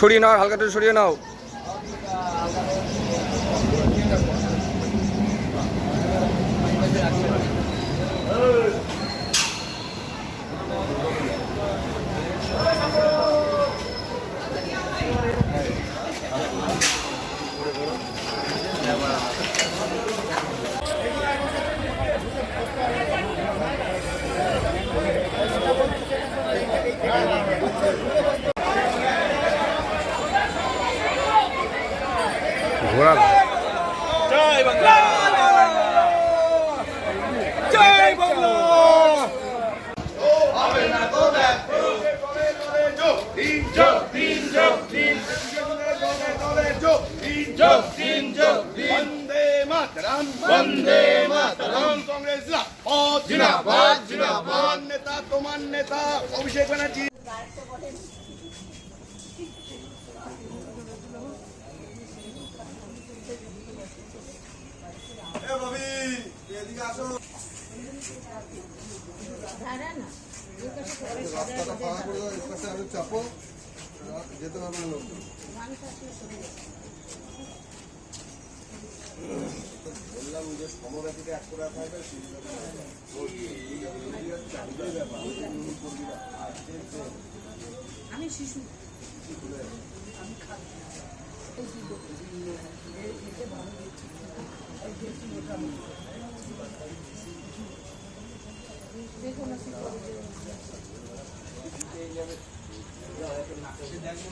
সরিয়ে নাও হালকা একটু সরিয়ে নাও। জয় বাংলা। জয় বাংলা। বন্দে মাতরম বন্দে মাতরম কংগ্রেস জিন্দাবাদ জিন্দাবাদ নেতা অভিষেক ব্যানার্জি। রাস্তাটা ফাঁকা করে দাও এর পাশে আরও যেতে পারবে না লোক বললাম যে সমব্যাপীতে এক করে রাখা হবে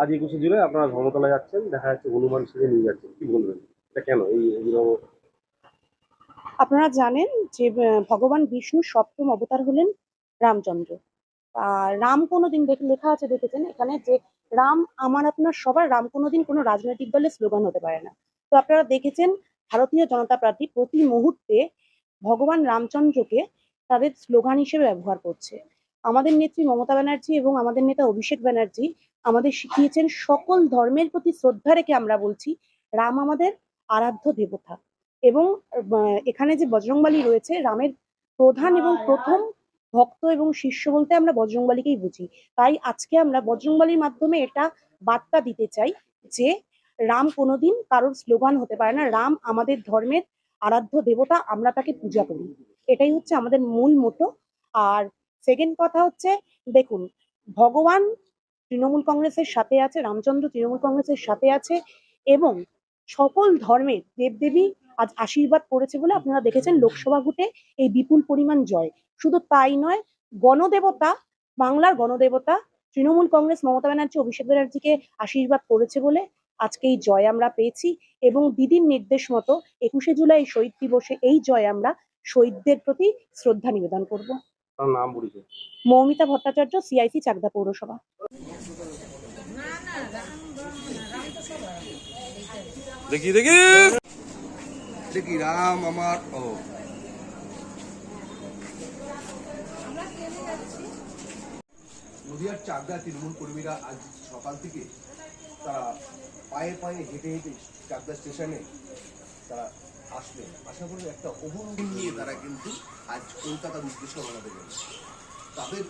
আজ একুশে জুলাই আপনারা ধর্মতলা যাচ্ছেন, দেখা যাচ্ছে হনুমান সেজে নিয়ে যাচ্ছেন। কি বলবেন? এটা কেন? এই এগুলো আপনারা জানেন যে ভগবান বিষ্ণুর সপ্তম অবতার হলেন রামচন্দ্র। আর রাম কোনোদিন দেখে লেখা আছে দেখেছেন এখানে যে, রাম আমার আপনার সবার, রাম কোনোদিন কোনো রাজনৈতিক দলের স্লোগান হতে পারে না। তো আপনারা দেখেছেন, ভারতীয় জনতা পার্টি প্রতি মুহূর্তে ভগবান রামচন্দ্রকে তাদের স্লোগান হিসেবে ব্যবহার করছে। আমাদের নেত্রী মমতা ব্যানার্জি এবং আমাদের নেতা অভিষেক ব্যানার্জি আমাদের শিখিয়েছেন সকল ধর্মের প্রতি শ্রদ্ধা রেখে আমরা বলছি রাম আমাদের আরাধ্য দেবতা। এবং এখানে যে বজরংবালী রয়েছে রামের প্রধান এবং প্রথম ভক্ত এবং শিষ্য বলতে আমরা বজরংবালীকেই বুঝি। তাই আজকে আমরা বজরংবালীর মাধ্যমে এটা বার্তা দিতে চাই যে রাম কোনোদিন কারোর স্লোগান হতে পারে না রাম আমাদের ধর্মের আরাধ্য দেবতা আমরা তাকে পূজা করি। এটাই হচ্ছে আমাদের মূল মোটো। আর সেকেন্ড কথা হচ্ছে, দেখুন, ভগবান তৃণমূল কংগ্রেসের সাথে আছে, রামচন্দ্র তৃণমূল কংগ্রেসের সাথে আছে এবং সকল ধর্মের দেবদেবী আজ আশীর্বাদ করেছে বলে আপনারা দেখেছেন লোকসভা ভোটে এই বিপুল পরিমাণ জয়। শুধু তাই নয়, গণদেবতা, বাংলার গণদেবতা, তৃণমূল কংগ্রেস মমতা ব্যানার্জি, অভিষেক ব্যানার্জিকে আশীর্বাদ করেছে বলে আজকে এই জয় আমরা পেয়েছি এবং দিদির নির্দেশ মতো একুশে জুলাই শহীদ দিবসে এই জয় আমরা শহীদদের প্রতি শ্রদ্ধা নিবেদন করব। তার নাম পরিচয় মৌমিতা ভট্টাচার্য সিআইসি চাকদা পৌরসভা। দেখি দেখি। দেখি রাম আমার ও। নদিয়ার চাকদা তৃণমূল কর্মীরা আজ সকাল থেকে তারা পায়ে পায়ে হেঁটে হেঁটে চাকদা স্টেশনে তারা আসলেন আশা করি একটা অবনতি নিয়ে তারা কিন্তু আজ কলকাতার উদ্দেশ্যে রওনা দেবেন তাদের